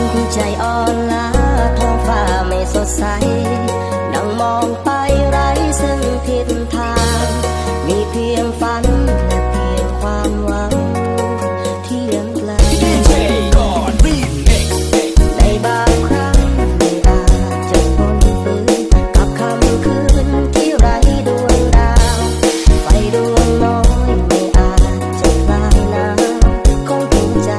อนผู้ใจอ่อนล้าท้องฟ้าไม่สดใส นั่งมองไปไร้ซึ่งทิศทาง มีเพียงฝันและเพียงความหวัง ที่ยังไกลในบางครั้งไม่อาจจะทนฝืนกับคำคืนที่ไร้ดวงดาว ไฟดวงน้อยไม่อาจจะคลางน้ำของหัวใจ